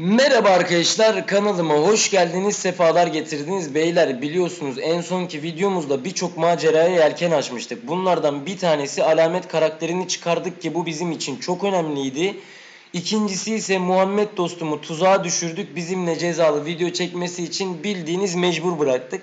Merhaba arkadaşlar kanalıma hoş geldiniz sefalar getirdiniz. Beyler biliyorsunuz en sonki videomuzda birçok maceraya yelken açmıştık. Bunlardan bir tanesi alamet karakterini çıkardık ki bu bizim için çok önemliydi. İkincisi ise Muhammed dostumu tuzağa düşürdük bizimle cezalı video çekmesi için bildiğiniz mecbur bıraktık.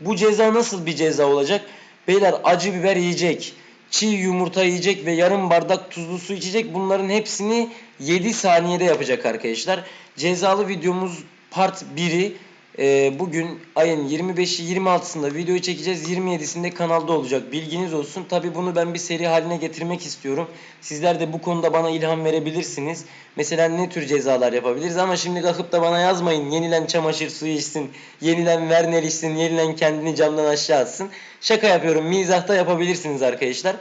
Bu ceza nasıl bir ceza olacak? Beyler acı biber yiyecek çiğ yumurta yiyecek ve yarım bardak tuzlu su içecek. Bunların hepsini 7 saniyede yapacak arkadaşlar. Cezalı videomuz part 1'i e, bugün ayın 25'i 26'sında videoyu çekeceğiz. 27'sinde kanalda olacak. Bilginiz olsun. Tabi bunu ben bir seri haline getirmek istiyorum. Sizler de bu konuda bana ilham verebilirsiniz. Mesela ne tür cezalar yapabiliriz ama şimdi kalkıp da bana yazmayın. Yenilen çamaşır suyu içsin, yenilen Werner içsin, yenilen kendini camdan aşağı atsın. Şaka yapıyorum. Mizahta yapabilirsiniz arkadaşlar.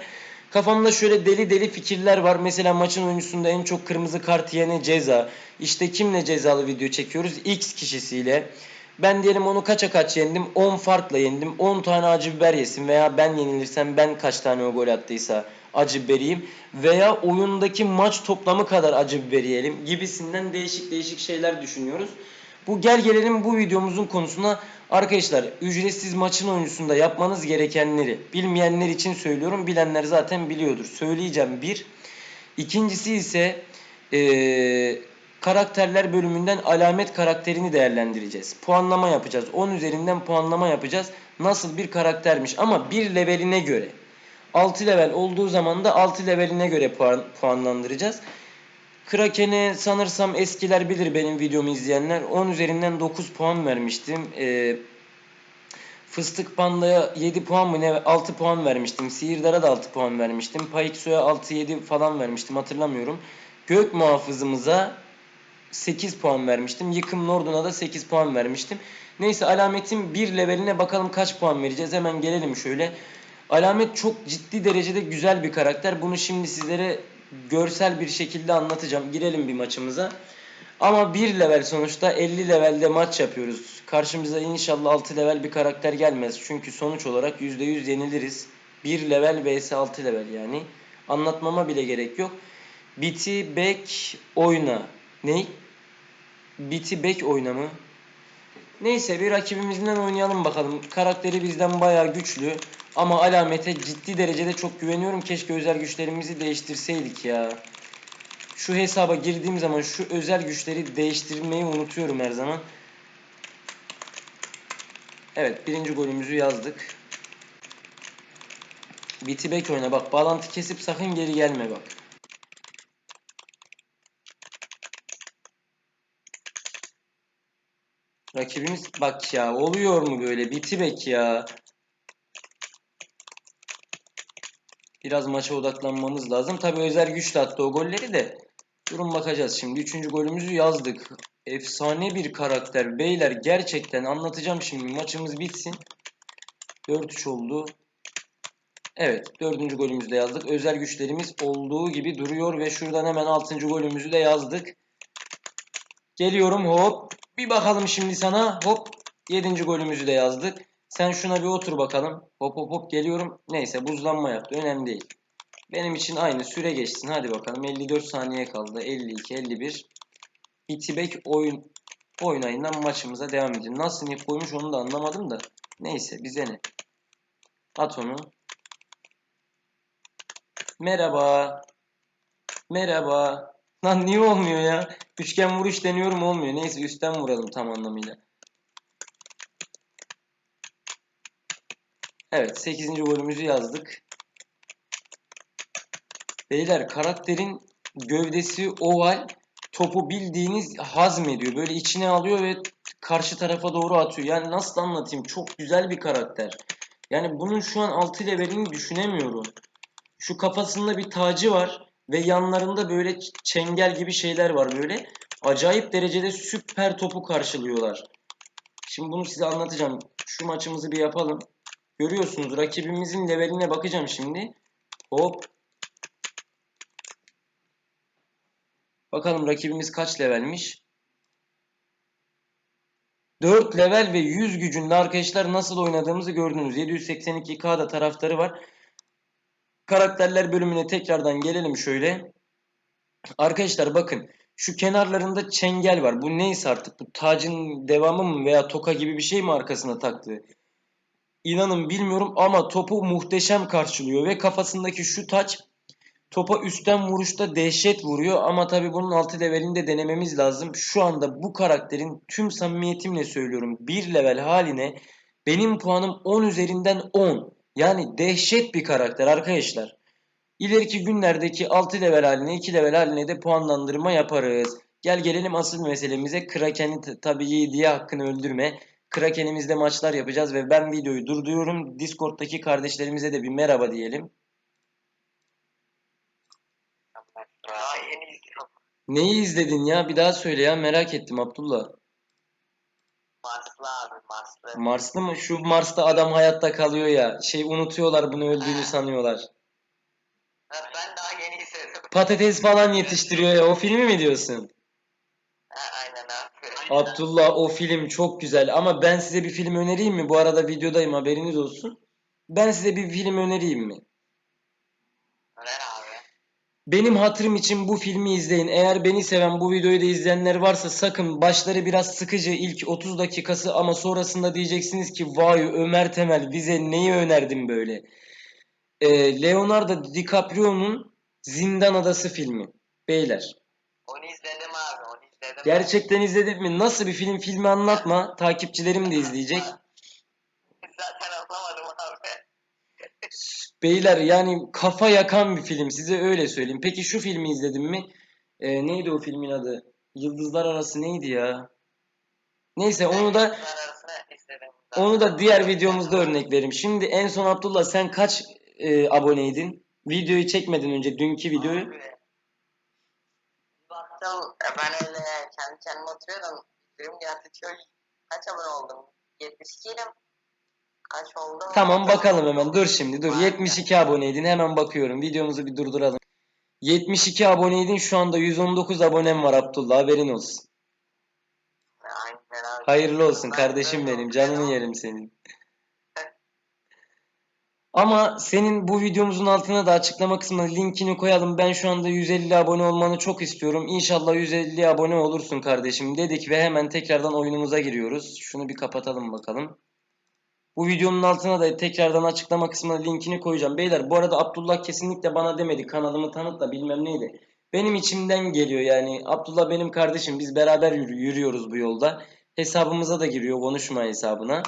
Kafamda şöyle deli deli fikirler var. Mesela maçın oyuncusunda en çok kırmızı kart yiyene ceza. İşte kimle cezalı video çekiyoruz? X kişisiyle. Ben diyelim onu kaça kaç yendim? 10 farkla yendim. 10 tane acı biber yesin veya ben yenilirsem ben kaç tane o gol attıysa acı biber yiyeyim. Veya oyundaki maç toplamı kadar acı biber yiyelim gibisinden değişik değişik şeyler düşünüyoruz. Bu gel gelelim bu videomuzun konusuna. Arkadaşlar ücretsiz maçın oyuncusunda yapmanız gerekenleri bilmeyenler için söylüyorum. Bilenler zaten biliyordur. Söyleyeceğim bir. İkincisi ise ee, karakterler bölümünden alamet karakterini değerlendireceğiz. Puanlama yapacağız. 10 üzerinden puanlama yapacağız. Nasıl bir karaktermiş ama bir leveline göre. 6 level olduğu zaman da 6 leveline göre puan, puanlandıracağız. Kraken'e sanırsam eskiler bilir benim videomu izleyenler. 10 üzerinden 9 puan vermiştim. Ee, Fıstık Panda'ya 7 puan mı ne 6 puan vermiştim. Sihirdara da 6 puan vermiştim. Payikso'ya 6-7 falan vermiştim hatırlamıyorum. Gök muhafızımıza 8 puan vermiştim. Yıkım Nordun'a da 8 puan vermiştim. Neyse alametin bir leveline bakalım kaç puan vereceğiz. Hemen gelelim şöyle. Alamet çok ciddi derecede güzel bir karakter. Bunu şimdi sizlere görsel bir şekilde anlatacağım. Girelim bir maçımıza. Ama 1 level sonuçta 50 levelde maç yapıyoruz. Karşımıza inşallah 6 level bir karakter gelmez. Çünkü sonuç olarak %100 yeniliriz. 1 level vs 6 level yani. Anlatmama bile gerek yok. Biti back oyna. Ney? Biti back oyna mı? Neyse bir rakibimizden oynayalım bakalım. Karakteri bizden bayağı güçlü. Ama alamete ciddi derecede çok güveniyorum. Keşke özel güçlerimizi değiştirseydik ya. Şu hesaba girdiğim zaman şu özel güçleri değiştirmeyi unutuyorum her zaman. Evet birinci golümüzü yazdık. Biti back oyna bak. Bağlantı kesip sakın geri gelme bak. Rakibimiz bak ya oluyor mu böyle biti bek ya. Biraz maça odaklanmamız lazım. Tabi özel güçle attı o golleri de. Durum bakacağız şimdi. Üçüncü golümüzü yazdık. Efsane bir karakter. Beyler gerçekten anlatacağım şimdi. Maçımız bitsin. 4-3 oldu. Evet dördüncü golümüzü de yazdık. Özel güçlerimiz olduğu gibi duruyor ve şuradan hemen altıncı golümüzü de yazdık. Geliyorum hop. Bir bakalım şimdi sana. Hop. Yedinci golümüzü de yazdık. Sen şuna bir otur bakalım. Hop hop hop geliyorum. Neyse buzlanma yaptı. Önemli değil. Benim için aynı süre geçsin. Hadi bakalım 54 saniye kaldı. 52, 51. Bitibek oyun oynayından maçımıza devam edelim. Nasıl nick koymuş onu da anlamadım da. Neyse bize ne. At onu. Merhaba. Merhaba. Lan niye olmuyor ya? Üçgen vuruş deniyorum olmuyor. Neyse üstten vuralım tam anlamıyla. Evet 8. golümüzü yazdık. Beyler karakterin gövdesi oval. Topu bildiğiniz hazmediyor. Böyle içine alıyor ve karşı tarafa doğru atıyor. Yani nasıl anlatayım? Çok güzel bir karakter. Yani bunun şu an 6 levelini düşünemiyorum. Şu kafasında bir tacı var. Ve yanlarında böyle çengel gibi şeyler var böyle. Acayip derecede süper topu karşılıyorlar. Şimdi bunu size anlatacağım. Şu maçımızı bir yapalım. Görüyorsunuz rakibimizin leveline bakacağım şimdi. Hop. Bakalım rakibimiz kaç levelmiş. 4 level ve 100 gücünde arkadaşlar nasıl oynadığımızı gördünüz. 782K'da taraftarı var. Karakterler bölümüne tekrardan gelelim şöyle. Arkadaşlar bakın Şu kenarlarında çengel var. Bu neyse artık. Bu tacın devamı mı veya toka gibi bir şey mi arkasına taktı? İnanın bilmiyorum ama topu muhteşem karşılıyor ve kafasındaki şu taç topa üstten vuruşta dehşet vuruyor ama tabii bunun altı levelini de denememiz lazım. Şu anda bu karakterin tüm samimiyetimle söylüyorum bir level haline benim puanım 10 üzerinden 10. Yani dehşet bir karakter arkadaşlar. İleriki günlerdeki 6 level haline 2 level haline de puanlandırma yaparız. Gel gelelim asıl meselemize. Kraken'i tabii diye hakkını öldürme. Kraken'imizde maçlar yapacağız ve ben videoyu durduruyorum. Discord'daki kardeşlerimize de bir merhaba diyelim. Neyi izledin ya? Bir daha söyle ya merak ettim Abdullah. Marslı abi Marslı. Marslı mı? Şu Mars'ta adam hayatta kalıyor ya. Şey unutuyorlar bunu öldüğünü sanıyorlar. Ha, ben daha yeni izledim. Patates falan yetiştiriyor ya. O filmi mi diyorsun? Ha, aynen abi. Abdullah o film çok güzel ama ben size bir film önereyim mi? Bu arada videodayım haberiniz olsun. Ben size bir film önereyim mi? Öner. Benim hatırım için bu filmi izleyin. Eğer beni seven bu videoyu da izleyenler varsa sakın başları biraz sıkıcı ilk 30 dakikası ama sonrasında diyeceksiniz ki vay Ömer Temel bize neyi önerdin böyle? Ee, Leonardo DiCaprio'nun Zindan Adası filmi. Beyler. Onu izledim abi onu izledim. Gerçekten izledin mi? Nasıl bir film? Filmi anlatma. Takipçilerim de izleyecek. Zaten anlamadım abi. Beyler yani kafa yakan bir film size öyle söyleyeyim. Peki şu filmi izledin mi? Ee, neydi o filmin adı? Yıldızlar Arası neydi ya? Neyse onu da izledim. onu da diğer videomuzda örnek veririm. Şimdi en son Abdullah sen kaç e, aboneydin? Videoyu çekmeden önce dünkü videoyu. Abi, Baktım e, ben öyle kendi kendime oturuyordum. Geldi çok kaç abone oldum? 72 'ydim. Kaç oldu? Tamam bakalım hemen. Dur şimdi dur. 72 aboneydin. Hemen bakıyorum. Videomuzu bir durduralım. 72 aboneydin. Şu anda 119 abonem var Abdullah. Haberin olsun. Aynen abi. Hayırlı olsun kardeşim benim. Canını yerim senin. Ama senin bu videomuzun altına da açıklama kısmına linkini koyalım. Ben şu anda 150 abone olmanı çok istiyorum. İnşallah 150 abone olursun kardeşim dedik ve hemen tekrardan oyunumuza giriyoruz. Şunu bir kapatalım bakalım. Bu videonun altına da tekrardan açıklama kısmına linkini koyacağım. Beyler bu arada Abdullah kesinlikle bana demedi kanalımı tanıt da bilmem neydi. Benim içimden geliyor yani. Abdullah benim kardeşim. Biz beraber yürü- yürüyoruz bu yolda. Hesabımıza da giriyor konuşma hesabına.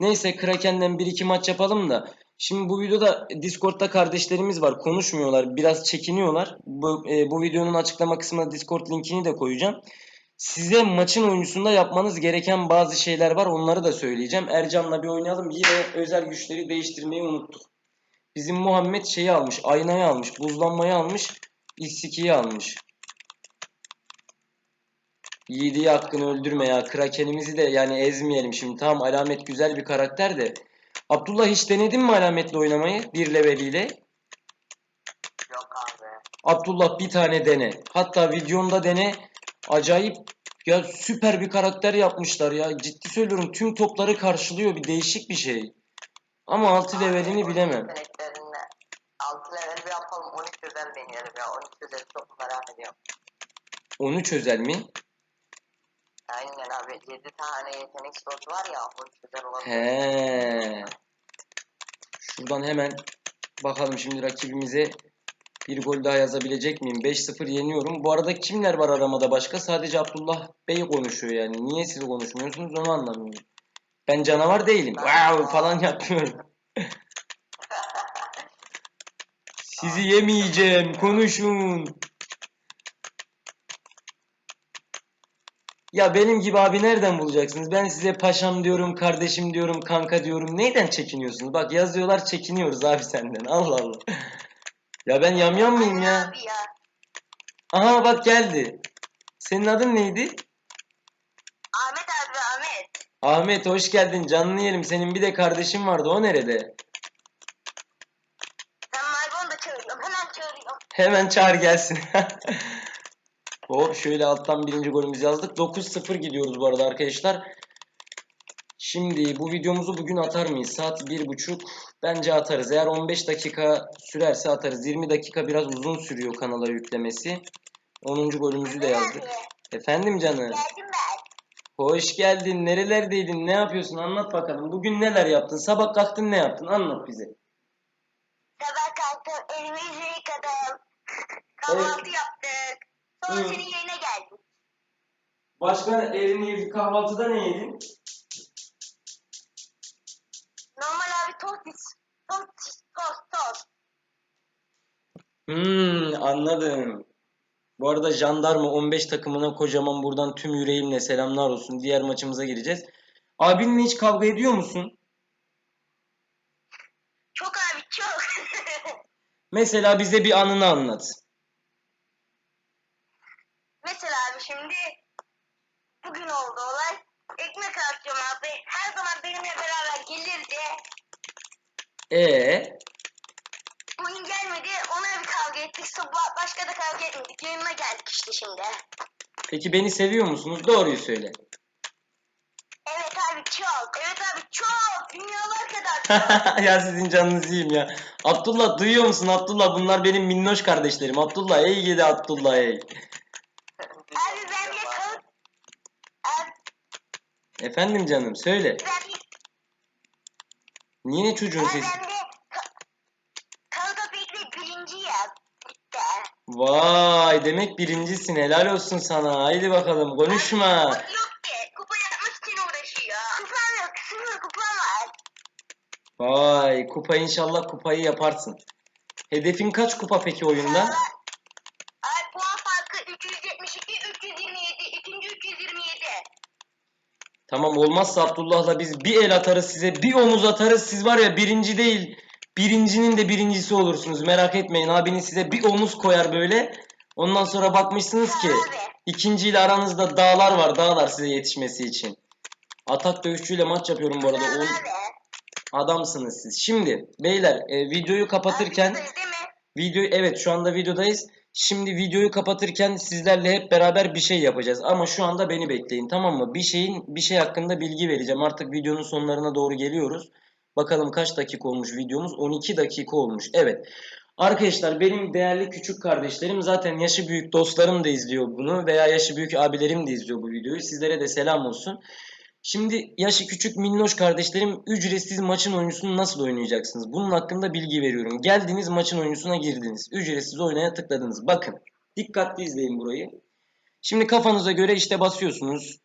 Neyse Kraken'den bir iki maç yapalım da. Şimdi bu videoda Discord'da kardeşlerimiz var. Konuşmuyorlar. Biraz çekiniyorlar. Bu, e, bu videonun açıklama kısmına Discord linkini de koyacağım. Size maçın oyuncusunda yapmanız gereken bazı şeyler var. Onları da söyleyeceğim. Ercan'la bir oynayalım. Yine özel güçleri değiştirmeyi unuttuk. Bizim Muhammed şeyi almış. Aynayı almış. Buzlanmayı almış. X2'yi almış. Yiğidi'yi hakkını öldürme ya. Krakenimizi de yani ezmeyelim şimdi. Tamam alamet güzel bir karakter de. Abdullah hiç denedin mi alametle oynamayı? Bir leveliyle. Yok abi. Abdullah bir tane dene. Hatta videonda dene. Acayip ya süper bir karakter yapmışlar ya. Ciddi söylüyorum tüm topları karşılıyor. Bir değişik bir şey. Ama 6 levelini bilemem. yeteneklerinde 6 level bir yapalım 13 özel deneyelim ya 13 özel çok merak ediyorum. 13 özel mi? Aynen abi 7 tane yetenek slotu var ya 13 özel olabilir. He. Şuradan hemen bakalım şimdi rakibimize bir gol daha yazabilecek miyim? 5-0 yeniyorum. Bu arada kimler var aramada başka? Sadece Abdullah Bey konuşuyor yani. Niye siz konuşmuyorsunuz onu anlamıyorum. Ben canavar değilim. Wow falan yapmıyorum. Sizi yemeyeceğim. Konuşun. Ya benim gibi abi nereden bulacaksınız? Ben size paşam diyorum, kardeşim diyorum, kanka diyorum. Neyden çekiniyorsunuz? Bak yazıyorlar çekiniyoruz abi senden. Allah Allah. Ya ben yamyam mıyım ya? Abi ya. Aha bak geldi. Senin adın neydi? Ahmet abi Ahmet. Ahmet hoş geldin. Canını yerim. Senin bir de kardeşin vardı. O nerede? Sen Maybol'u da çağırıyorum hemen çağırıyorum. Hemen çağır gelsin. Hop şöyle alttan birinci golümüzü yazdık. 9-0 gidiyoruz bu arada arkadaşlar. Şimdi bu videomuzu bugün atar mıyız? Saat 1.30. Bence atarız. Eğer 15 dakika sürerse atarız. 20 dakika biraz uzun sürüyor kanala yüklemesi. 10. golümüzü de yazdık. Efendim canım. Hoş geldin. Nerelerdeydin? Ne yapıyorsun? Anlat bakalım. Bugün neler yaptın? Sabah kalktın ne yaptın? Anlat bize. Sabah kalktım, elimi yüzümü yıkadım. Kahvaltı yaptık. Sonra Hı. senin yerine geldim. Başka elini kahvaltıda ne yedin? Tost, tost, tost. Hmm, anladım. Bu arada jandarma 15 takımına kocaman buradan tüm yüreğimle selamlar olsun. Diğer maçımıza gireceğiz. Abinle hiç kavga ediyor musun? Çok abi çok. Mesela bize bir anını anlat. Mesela abi şimdi bugün oldu olay. Ekmek alacağım abi. Her zaman benimle beraber gelirdi. Ee, Bugün gelmedi. Ona bir kavga ettik. Sabah başka da kavga etmedik. Yanına geldik işte şimdi. peki beni seviyor musunuz? Doğruyu söyle. Evet abi çok. Evet abi çok. Dünyalar kadar ya sizin canınızı yiyeyim ya. Abdullah duyuyor musun Abdullah? Bunlar benim minnoş kardeşlerim. Abdullah ey gidi Abdullah ey. abi ben de Efendim canım söyle. ben. Niye çocuğun sesi? ben de... Birinci. Vay demek birincisin helal olsun sana. Haydi bakalım konuşma. Kupa yok ki. Kupa yapmak için uğraşıyor. Kupam yok. Sıfır kupam var. Vay kupa inşallah kupayı yaparsın. Hedefin kaç kupa peki oyunda? Ay Tamam olmazsa Abdullah'la biz bir el atarız size bir omuz atarız. Siz var ya birinci değil birincinin de birincisi olursunuz. Merak etmeyin abiniz size bir omuz koyar böyle. Ondan sonra bakmışsınız ki ikinciyle aranızda dağlar var dağlar size yetişmesi için. Atak dövüşçüyle maç yapıyorum bu arada. On- adamsınız siz. Şimdi beyler e, videoyu kapatırken? Video evet şu anda videodayız. Şimdi videoyu kapatırken sizlerle hep beraber bir şey yapacağız. Ama şu anda beni bekleyin tamam mı? Bir şeyin bir şey hakkında bilgi vereceğim. Artık videonun sonlarına doğru geliyoruz. Bakalım kaç dakika olmuş videomuz? 12 dakika olmuş. Evet. Arkadaşlar benim değerli küçük kardeşlerim zaten yaşı büyük dostlarım da izliyor bunu veya yaşı büyük abilerim de izliyor bu videoyu. Sizlere de selam olsun. Şimdi yaşı küçük minnoş kardeşlerim ücretsiz maçın oyuncusunu nasıl oynayacaksınız? Bunun hakkında bilgi veriyorum. Geldiniz maçın oyuncusuna girdiniz. Ücretsiz oynaya tıkladınız. Bakın dikkatli izleyin burayı. Şimdi kafanıza göre işte basıyorsunuz.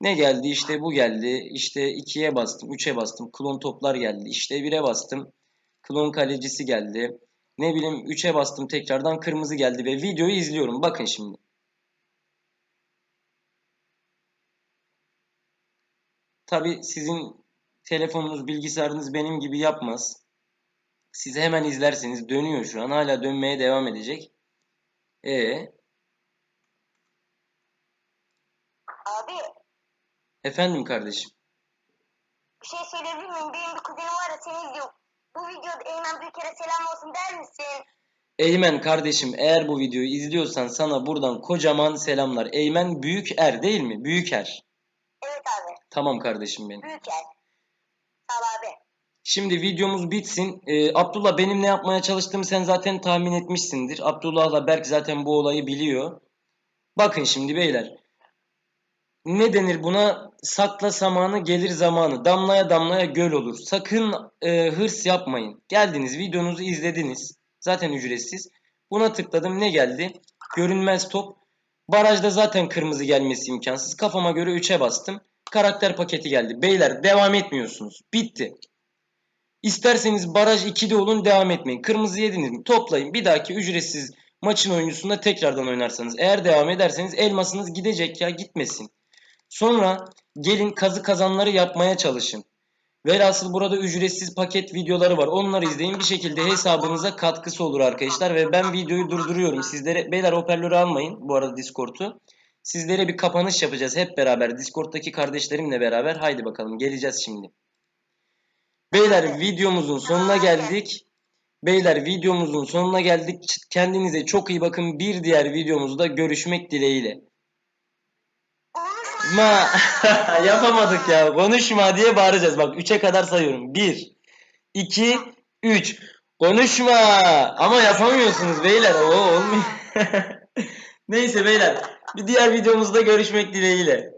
Ne geldi? İşte bu geldi. İşte 2'ye bastım, 3'e bastım. Klon toplar geldi. İşte 1'e bastım. Klon kalecisi geldi. Ne bileyim 3'e bastım tekrardan kırmızı geldi ve videoyu izliyorum. Bakın şimdi. Tabi sizin telefonunuz, bilgisayarınız benim gibi yapmaz. Siz hemen izlerseniz dönüyor şu an. Hala dönmeye devam edecek. E Abi efendim kardeşim. bir şey söyleyebilir miyim? Benim bir kuzenim var ya seni izliyor. Bu videoda Eymen bir kere selam olsun der misin? Eymen kardeşim eğer bu videoyu izliyorsan sana buradan kocaman selamlar. Eymen Büyük Er değil mi? Büyük Er. Evet abi. Tamam kardeşim benim. Büyük. Sağ ol abi. Şimdi videomuz bitsin. Ee, Abdullah benim ne yapmaya çalıştığımı sen zaten tahmin etmişsindir. Abdullah'la Berk zaten bu olayı biliyor. Bakın şimdi beyler. Ne denir buna? Sakla samanı gelir zamanı. Damlaya damlaya göl olur. Sakın e, hırs yapmayın. Geldiniz videonuzu izlediniz. Zaten ücretsiz. Buna tıkladım ne geldi? Görünmez top. Barajda zaten kırmızı gelmesi imkansız. Kafama göre 3'e bastım. Karakter paketi geldi. Beyler devam etmiyorsunuz. Bitti. İsterseniz baraj 2'de olun devam etmeyin. Kırmızı yediniz mi? Toplayın. Bir dahaki ücretsiz maçın oyuncusunda tekrardan oynarsanız. Eğer devam ederseniz elmasınız gidecek ya gitmesin. Sonra gelin kazı kazanları yapmaya çalışın. Velhasıl burada ücretsiz paket videoları var. Onları izleyin. Bir şekilde hesabınıza katkısı olur arkadaşlar. Ve ben videoyu durduruyorum. Sizlere beyler hoparlörü almayın. Bu arada Discord'u. Sizlere bir kapanış yapacağız hep beraber. Discord'daki kardeşlerimle beraber. Haydi bakalım geleceğiz şimdi. Beyler videomuzun sonuna geldik. Beyler videomuzun sonuna geldik. Kendinize çok iyi bakın. Bir diğer videomuzda görüşmek dileğiyle. Ma yapamadık ya. Konuşma diye bağıracağız. Bak 3'e kadar sayıyorum. 1 2 3 Konuşma. Ama yapamıyorsunuz beyler. O olmuyor. Neyse beyler bir diğer videomuzda görüşmek dileğiyle.